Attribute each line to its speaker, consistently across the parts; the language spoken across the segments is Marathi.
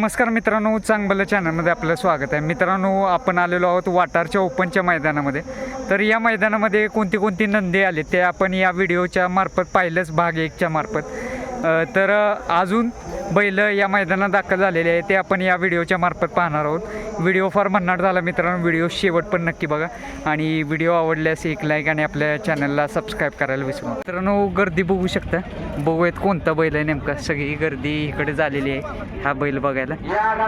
Speaker 1: नमस्कार मित्रांनो चांगलं चॅनलमध्ये आपलं स्वागत आहे. मित्रांनो आपण आलेलो आहोत वाटारच्या ओपनच्या मैदानामध्ये. तर या मैदानामध्ये कोणती कोणती नंदी आली ते आपण या व्हिडिओच्या मार्फत पाहिलंच भाग एकच्या मार्फत. तर अजून बैल या मैदानात दाखल झालेले आहे ते आपण या व्हिडिओच्या मार्फत पाहणार आहोत. व्हिडिओ फार भन्नाट झाला मित्रांनो. व्हिडिओ शेवट पण नक्की बघा. आणि व्हिडिओ आवडल्यास एक लाईक आणि आपल्या चॅनलला सबस्क्राईब करायला विसरू मित्रांनो गर्दी बघू शकता. बघूयात कोणता बैल आहे नेमका. सगळी गर्दी इकडे झालेली आहे. हा बैल बघायला.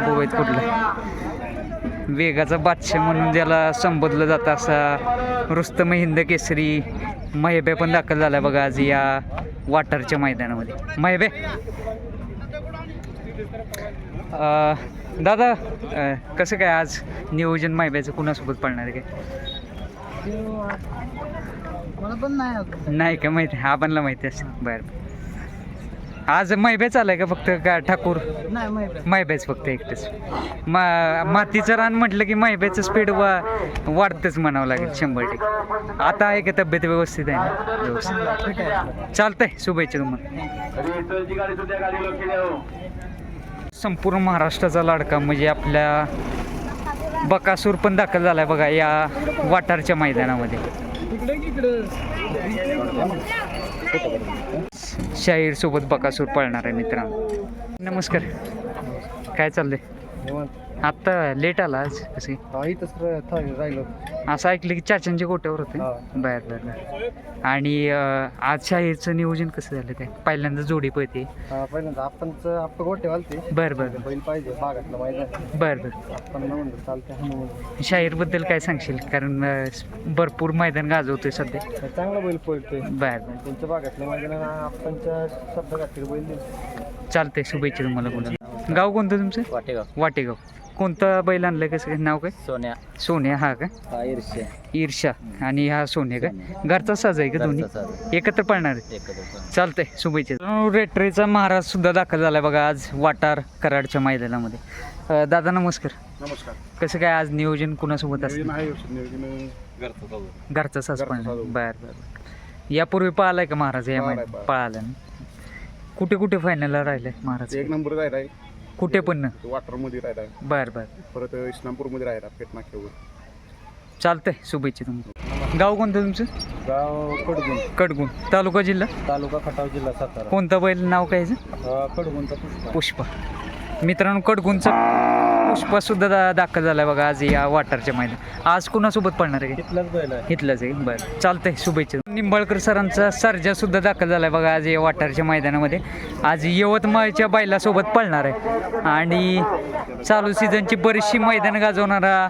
Speaker 1: बघूयात कुठला. वेगाचा बादशाह म्हणून ज्याला संबोधलं जातं असा रुस्तम हिंद केसरी महेब्या पण दाखल झाला बघा आज या वाटारच्या मैदानामध्ये. महिबे दादा कसं काय आज नियोजन महिब्याचं कुणासोबत पडणार आहे काय?
Speaker 2: मला पण नाही
Speaker 1: का माहिती? आपणला माहिती असेल बरं. आज मैब्याच आलाय का फक्त का ठाकूर? मैब्याच फक्त एकटेच. मा मातीचं रान म्हटलं की मैब्याचं स्पीड वा वाढतंच म्हणावं लागेल शंभर टक्के. आता आहे का तब्येत व्यवस्थित आहे ना? व्यवस्थित.
Speaker 2: ठीक आहे
Speaker 1: चालतंय शुभेच्छा तुम्हाला. संपूर्ण महाराष्ट्राचा लाडका म्हणजे आपल्या बकासूर पण दाखल झालाय बघा या वाटारच्या मैदानामध्ये. शाहीरसोबत बकासूर पळणार आहे मित्रांनो. नमस्कार. काय चाललंय? आत्ता लेट आला आज कसे
Speaker 2: राहिलो.
Speaker 1: असं ऐकलं की चाचांच्या गोट्यावर होते.
Speaker 2: हा.
Speaker 1: बर बर बर. आणि अं, आज शाहीरचं नियोजन कसं झालं काय पहिल्यांदा जोडी पळते.
Speaker 2: पहिल्यांदा आपण गोटे घालते.
Speaker 1: बर बर
Speaker 2: बैल पाहिजे बागातलं मैदान
Speaker 1: बर बर.
Speaker 2: आपण म्हणतो चालते हनुमान
Speaker 1: शाहीरबद्दल काय सांगशील? कारण अं, भरपूर मैदान गाजवतोय सध्या.
Speaker 2: चांगला बैल पळतोय.
Speaker 1: बर बर.
Speaker 2: त्यांच्या बागातल्या मैदानात आपणच्या शब्द घातले बैल
Speaker 1: चालतंय शुभेच्छा तुम्हाला बोला गाव कोणतं तुमचं?
Speaker 2: वाटेगाव.
Speaker 1: वाटेगाव. कोणतं बैल आणलं कसं काय? नाव काय?
Speaker 2: सोन्या.
Speaker 1: सोन्या हा का?
Speaker 2: हा ईर्ष्या.
Speaker 1: ईर्षा आणि हा सोन्या का? घरचा साज आहे का दोन्ही? एकत्र पळणार आहे. चालतंय शुभेच्छा. रेटरेचा महाराज सुद्धा दाखल झालाय बघा आज वाटार कराडच्या मैदानामध्ये. अं, दादा नमस्कार.
Speaker 2: नमस्कार.
Speaker 1: कसं काय आज नियोजन कुणासोबत असतं?
Speaker 2: आहे नियोजन घरचं
Speaker 1: घरचा साज
Speaker 2: घरचा
Speaker 1: पळणार.
Speaker 2: साज.
Speaker 1: बर. यापूर्वी पळालाय का महाराज? या
Speaker 2: पळालाय,
Speaker 1: पळाला ना? कुठे कुठे फायनलला राहिलाय महाराज?
Speaker 2: एक नंबर राहिला आहे
Speaker 1: कुठे पण ना?
Speaker 2: वाटरमध्ये राहिला.
Speaker 1: बर बर.
Speaker 2: परत इस्लामपूरमध्ये राहिला पेटनाक्यावर
Speaker 1: चालतंय शुभेच्छा तुम्हाला. गाव कोणतं तुमचं?
Speaker 2: गाव कडगुण
Speaker 1: कडगुण तालुका जिल्हा?
Speaker 2: तालुका खटाव जिल्हा सातारा.
Speaker 1: कोणतं बैल नाव काय
Speaker 2: कडगुणचा पुष्प.
Speaker 1: पुष्पा. मित्रांनो कडगुंचा पुष्पा सुद्धा दा दाखल झालाय बघा आज या वाटारच्या मैदान. आज कुणासोबत पडणार आहे?
Speaker 2: तिथलाच बैल आहे.
Speaker 1: इथलंच आहे. बरं. चालतंय. शुभेच्छा. निंबाळकर सरांचा सर्जा सुद्धा दाखल झालाय बघा आज या वाटारच्या मैदानामध्ये. आज यवतमाळच्या बैलासोबत पळणार आहे. आणि चालू सीझनची बरीचशी मैदान गाजवणारा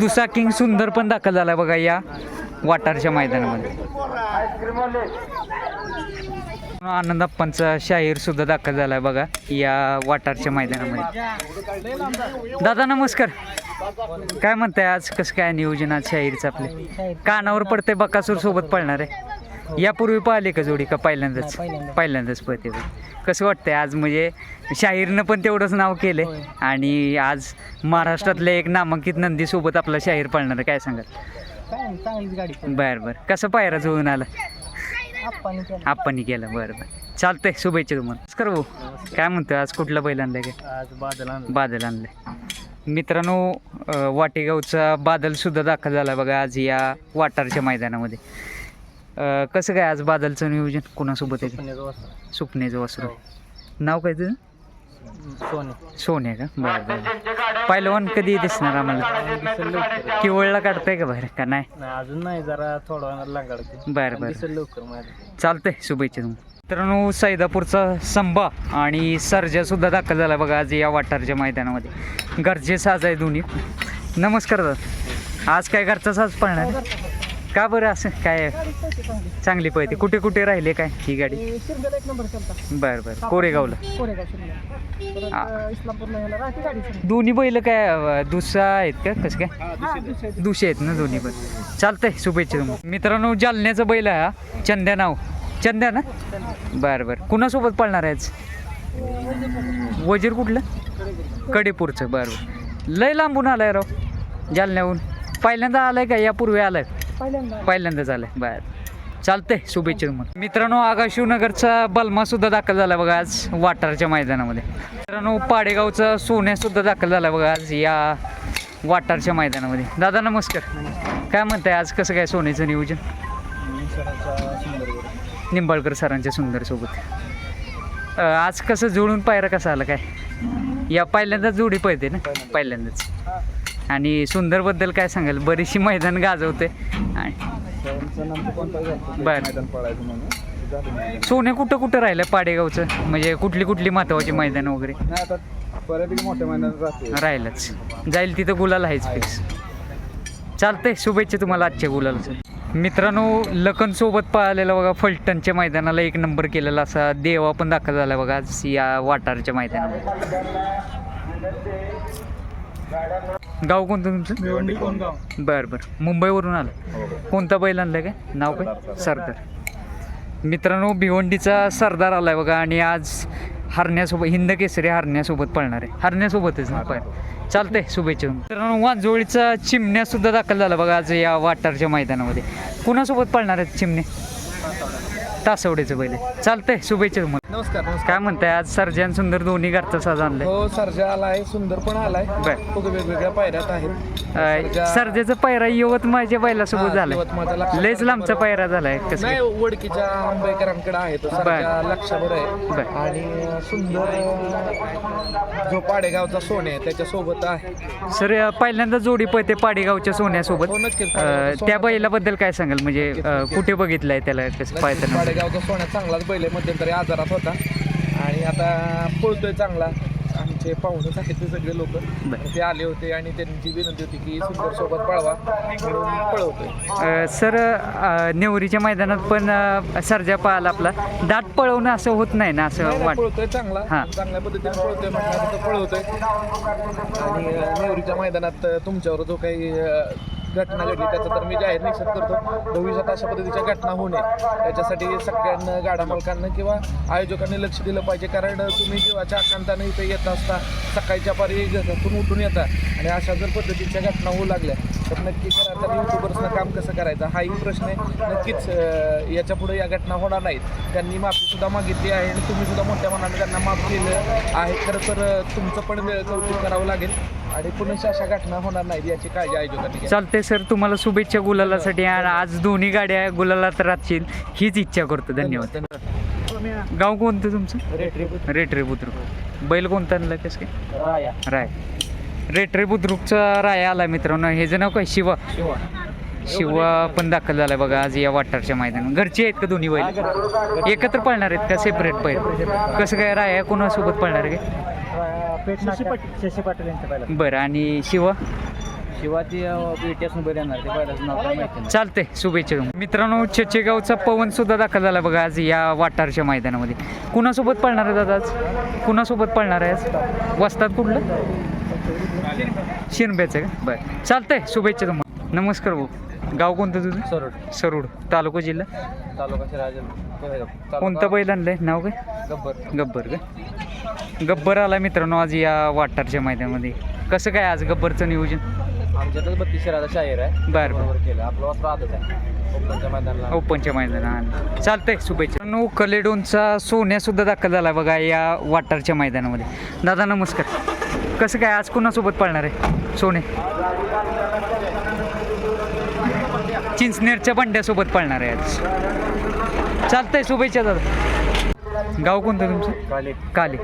Speaker 1: दुसा किंग सुंदर पण दाखल झालाय बघा या वाटारच्या मैदानामध्ये. आनंदप्पांचा शाहीर सुद्धा दाखल झालाय बघा या वाटारच्या मैदानामध्ये. दादा नमस्कार. काय म्हणताय आज? कसं काय नियोजन आज शाहीरचं आपले? कानावर पडते बकासूर सोबत पळणार आहे. यापूर्वी पाहिले का जोडी का पहिल्यांदाच? पहिल्यांदाच. पळते. कसं वाटतंय आज? म्हणजे शाहीरनं पण तेवढंच नाव केलंय. आणि आज महाराष्ट्रातल्या एक नामांकित नंदी सोबत आपला शाहीर पळणार आहे. काय सांगाल? बरं बरं. कसं पायरा जुळून आला?
Speaker 2: आपण
Speaker 1: आपण केलं बरं बरं. चालतंय शुभेच्छा तुम्हाला. नमस्कार भाऊ. काय म्हणतोय आज कुठला बैल आणलाय काय?
Speaker 2: आज बादल आणलं
Speaker 1: बादल आणलंय. मित्रांनो वाटेगावचा बादल सुद्धा दाखल झाला बघा आज या वाटारच्या मैदानामध्ये. अं, कसं काय आज बादलचं नियोजन? कोणासोबत आहे. सुपनेचं वासरू नाव काय तुझं?
Speaker 2: सोने.
Speaker 1: का? बरं बरं. पहिलवान कधी दिसणार आम्हाला? किवळला काढताय का बाहेर का नाही?
Speaker 2: अजून नाही जरा थोडा लागाडते
Speaker 1: बरं बरं.
Speaker 2: लवकर
Speaker 1: चालतंय शुभेच्छा तुम्हाला. मित्रांनो सैदापूरचा संभा आणि सर्जा सुद्धा दाखल झाला बघा आज या वाटारच्या मैदानामध्ये. घरचे साज आहे दोन्ही. नमस्कार दादा. आज काय घरचा साज पळणार? का बरं असं? काय चांगली पळते. कुठे कुठे राहिले काय ही गाडी? बरं बरं. कोरेगावला. दोन्ही बैल काय अं, दुसरा आहेत का? कसं काय. दुसरे आहेत ना दोन्ही पण. चालतंय शुभेच्छा तुम्हाला. मित्रांनो जालन्याचं बैल आहे हा. चंद्या नाव. चंद्या ना? बरं बरं. कुणासोबत पळणार आहे आज? वजीर कुठलं? कडेपूरचं. बरं बरं. लय लांबून आलाय राव जालन्याहून. पहिल्यांदा आलाय का? यापूर्वी आलाय.
Speaker 2: पहिल्यांदा.
Speaker 1: पहिल्यांदाच आलाय बरं. चालतंय शुभेच्छा तुम्हाला. मित्रांनो आगा शिवनगरचा बलमा सुद्धा दाखल झाला बघा आज वाटारच्या मैदानामध्ये. मित्रांनो पाडेगावचा सोन्या सुद्धा दाखल झाला बघा आज या वाटारच्या मैदानामध्ये. दादा नमस्कार. काय म्हणताय आज? कसं काय सोन्याचं नियोजन? निंबाळकर सरांच्या सुंदर सोबत. आज कसं जुळून पायरा कसा आला काय? या पहिल्यांदाच जोडी पळते ना? पहिल्यांदाच. आणि सुंदरबद्दल काय सांगाल? बरीचशी मैदान गाजवते. आणि बर. सोने कुठं कुठं राहिलं पाडेगावचं? म्हणजे कुठली कुठली महत्वाची मैदान वगैरे?
Speaker 2: बऱ्यापैकी मोठ्या मैदानात
Speaker 1: राहिलंच. जाईल तिथं गुलाल आहेच फिक्स चालतंय शुभेच्छा तुम्हाला आजच्या गुलालचं. मित्रांनो लखन सोबत पाहिलेला बघा फलटणच्या मैदानाला एक नंबर केलेला असा देवा पण दाखल झाला बघा आज या वाटारच्या मैदानामध्ये. गाव कोणतं तुमचं?
Speaker 2: भिवंडी कोण गाव
Speaker 1: बरं बरं. मुंबईवरून आलं. कोणता बैल आणलं काय? नाव काय? सरदार मित्रांनो भिवंडीचा सरदार आलाय बघा आणि आज हरण्यासोबत हिंद केसरी हरण्यासोबत पळणार आहे. हरण्यासोबतच ना पण. चालतंय शुभेच्छा मित्रांनो वांजोळीचा चिमण्या सुद्धा दाखल झाला बघा आज या वाटारच्या मैदानामध्ये. कुणासोबत पळणार आहेत चिमणे? तासवड्याचं बैल आहे. चालतंय शुभेच्छा तुम्हाला.
Speaker 2: नमस्कार नमस्कार.
Speaker 1: काय म्हणताय आज सर्जन सुंदर दोन्ही घरचा साज आणलाय.
Speaker 2: हो सर्जा आलाय सुंदर पण आलाय.
Speaker 1: बर.
Speaker 2: खूप वेगवेगळ्या पायऱ्यात आहेत.
Speaker 1: अं, सर्जेचा पायरा यवत माझ्या बैलासोबत
Speaker 2: हा,
Speaker 1: झालाय.
Speaker 2: लक्षात
Speaker 1: लयच लांबचा. पायरा झालाय कसं
Speaker 2: नाही
Speaker 1: काय?
Speaker 2: वडकीच्या आंबेकरांकडे आहे तो. सर्जा लक्षावर
Speaker 1: बर.
Speaker 2: आहे आणि सुंदर जो पाडेगावचा सोने आहे त्याच्या सोबत आहे.
Speaker 1: सर अं, पहिल्यांदा जोडी पळते पाडेगावच्या सोन्यासोबत.
Speaker 2: हो, नक्कीच.
Speaker 1: अं, त्या बैलाबद्दल काय सांगाल? म्हणजे अं, कुठे बघितलंय त्याला कसं पाळताना?
Speaker 2: पाडेगावचा सोन्या चांगलाच बैल आहे मध्यंतरी आजारात होता. आणि आता पळतोय चांगला. आमचे पाहुणेच आहेत ते सगळे लोक. ते आले होते आणि त्यांची विनंती होती की सुंदर सोबत पळवा म्हणून पळवतोय.
Speaker 1: सर नेवरीच्या मैदानात पण सर्जा पाहायला आपला. दाट पळवणं असं होत नाही ना असं वाट
Speaker 2: पळतोय चांगला. चांगल्या पद्धतीने पळतोय म्हटलं पळवतोय. आणि नेवरीच्या मैदानात तुमच्यावर जो काही घटना घडली त्याचं तर मी जाहीर निषेध करतो. भविष्यात अशा पद्धतीच्या घटना होऊ नये. त्याच्यासाठी सगळ्यांना गाड्या मालकांना किंवा आयोजकांनी लक्ष दिलं पाहिजे. कारण तुम्ही जीवाच्या आकांताने इथे येत असता सकाळच्या पारी घरातून उठून येता. आणि अशा जर पद्धतीच्या घटना होऊ लागल्या तर नक्की करा. तर युट्यूबर्सनं काम कसं करायचं? हाही प्रश्न आहे. नक्कीच अं, याच्यापुढे या घटना होणार नाहीत. त्यांनी माफीसुद्धा मागितली आहे आणि तुम्हीसुद्धा मोठ्या मनाने त्यांना माफ केलं आहे. खरं तर तुमचं पण कौतुक करावं लागेल. आणि पुन्हा अशा घटना होणार नाहीत याची काळजी आयोजकांनी
Speaker 1: चालतंय सर तुम्हाला शुभेच्छा गुलालासाठी आणि आज दोन्ही गाड्या गुलालात राहतील हीच इच्छा करतो. धन्यवाद. गाव कोणतं तुमचं? रेटरे बुद्रुक. बैल कोणतं आणलं कसं काय? राय. रेटरे बुद्रुकचा राय आला मित्रांनो. हे जण नाव काय? शिवा. शिवा. पण दाखल झालाय बघा आज या वाटारच्या मैदानात. घरचे आहेत का दोन्ही बैल? एकत्र पळणार आहेत का? सेपरेट बैल? कसं काय राया कोणासोबत पळणार आहे? काय
Speaker 2: शशी पाटील. यांच्या पहिला
Speaker 1: बरं आणि शिवा?
Speaker 2: शिवाजी बैल येणार ते नाव काय माहिती नाही.
Speaker 1: चालतंय शुभेच्छा. मित्रांनो चेचेगावचा पवन सुद्धा दाखल झाला बघा आज या वाटारच्या मैदानामध्ये. कुणासोबत पळणार आहे दादा आज? कुणासोबत पळणार आहे आज? वस्तात कुठलं? शिरंब्याचं का? बरं. चालतंय शुभेच्छा तुम्हाला. नमस्कार भाऊ. गाव कोणतं तुझं?
Speaker 2: सरोड.
Speaker 1: सरूड. तालुका जिल्हा?
Speaker 2: तालुका
Speaker 1: कोणतं बैल आणलंय? नाव काय?
Speaker 2: गब्बर.
Speaker 1: गब्बर का? गब्बर आला मित्रांनो आज या वाटारच्या मैदानामध्ये. कसं काय आज गब्बरचं नियोजन?
Speaker 2: आमच्यातच बत्तीस शाहीर आहे.
Speaker 1: बरं बरं.
Speaker 2: केलं. आपलं आदत आहे. ओपनच्या मैदानाला.
Speaker 1: ओपनच्या मैदानात चालतंय शुभेच्छा. नो कलेडोनचा सोन्या सुद्धा दाखल झाला बघा या वाटारच्या मैदानामध्ये. दादा नमस्कार. कसं काय आज कुणासोबत पळणार आहे? सोने. चिंचनेरच्या बंड्यासोबत पळणार आहे आज. चालतंय शुभेच्छा दादा. गाव कोणतं तुमचं?
Speaker 2: काले.
Speaker 1: काली.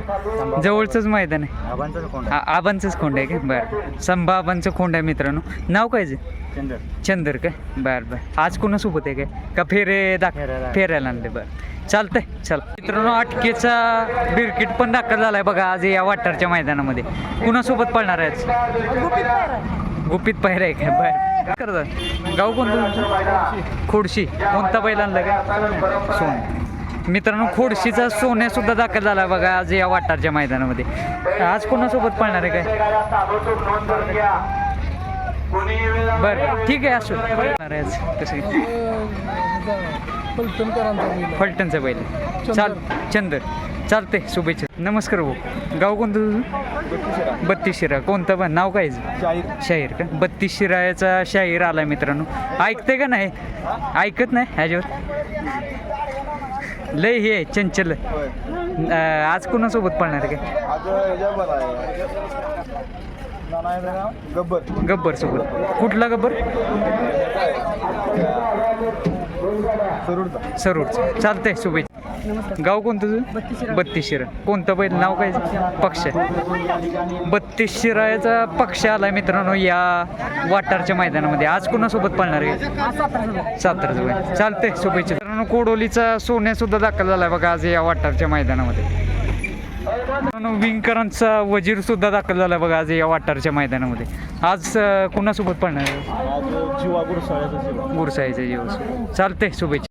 Speaker 1: जवळचंच मैदान आहे.
Speaker 2: आबांचं कोण
Speaker 1: आ- आबांचंच खोंड आहे का? बरं. संभा आबांचं खोंड आहे मित्रांनो. नाव काय जे?
Speaker 2: चंदर.
Speaker 1: चंदर काय बरं बरं. आज कोणासोबत आहे काय? का फेरे दाख
Speaker 2: फेऱ्याला.
Speaker 1: फेऱ्याला आणले बरं. चालतंय चला. मित्रांनो अटकेचा बिरकिट पण दाखल झालाय बघा आज या वाटारच्या मैदानामध्ये. कुणासोबत पळणार आहे आज? गुपित पायऱ्या आहे काय बरं. काय करतात गाव कोणतं तुमचं? खोडशी कोणता बैल आणला काय सोन. मित्रांनो खोडशीचा सोन्या सुद्धा दाखल झाला बघा आज या वाटारच्या मैदानामध्ये. आज कोणासोबत पळणार आहे काय? बरं ठीक आहे असो आज कसं फलटणचं बैल. चाल चंदर. चालते शुभेच्छा. नमस्कार भाऊ. गाव कोणतं तुझं? बत्तीस शिरा. कोणतं पण? नाव काय? शाहीर. का? बत्तीस शिरायाचा शाहीर आलाय मित्रांनो. ऐकते का नाही? ऐकत नाही? ह्याच्यावर. लय हे आहे, चंचल. अं, आज कोणासोबत पळणार आहे. काय
Speaker 3: आज ह्याच्यावर आहे गब्बर.
Speaker 1: गब्बर सोबत. कुठला गब्बर?
Speaker 3: सरुडचा.
Speaker 1: सरूरचं चालतंय शुभेच्छा. गाव कोणतं तुझं? बत्तीस शिरा. कोणतं पहिलं नाव काय? पक्ष बत्तीस शिरायाचा पक्ष आलाय मित्रांनो या वाटारच्या मैदानामध्ये. आज कोणासोबत पळणार आहे सातारा जवळ चालतंय शुभेच्छा. मित्रांनो कोडोलीचा सोन्या सुद्धा दाखल झालाय बघा आज या वाटारच्या मैदानामध्ये. विंकरांचा वजीर सुद्धा दाखल झाला बघा आज या वाटारच्या मैदानामध्ये. आज कुणासोबत आहे
Speaker 3: आज जीवा
Speaker 1: चालतंय शुभेच्छा.